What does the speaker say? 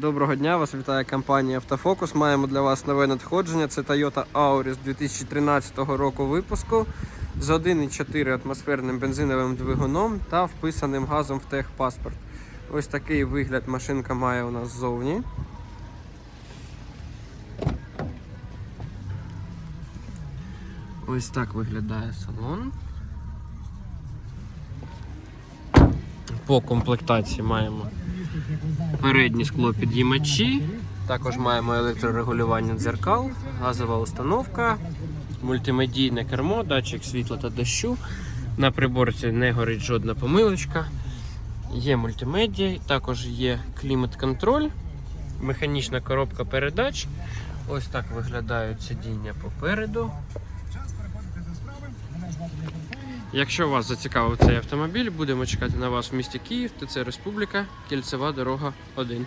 Доброго дня, вас вітає компанія Автофокус. Маємо для вас нове надходження. Це Toyota Auris 2013 року випуску з 1,4 атмосферним бензиновим двигуном та вписаним газом в техпаспорт. Ось такий вигляд машинка має у нас ззовні. Ось так виглядає салон. По комплектації маємо передні склопідіймачі, також маємо електрорегулювання дзеркал, газова установка, мультимедійне кермо, датчик світла та дощу. На приборці не горить жодна помилочка. Є мультимедіа, також є клімат-контроль, механічна коробка передач. Ось так виглядають сидіння попереду. Якщо вас зацікавив цей автомобіль, будемо чекати на вас в місті Київ, ТЦ Республіка, Кільцева дорога 1.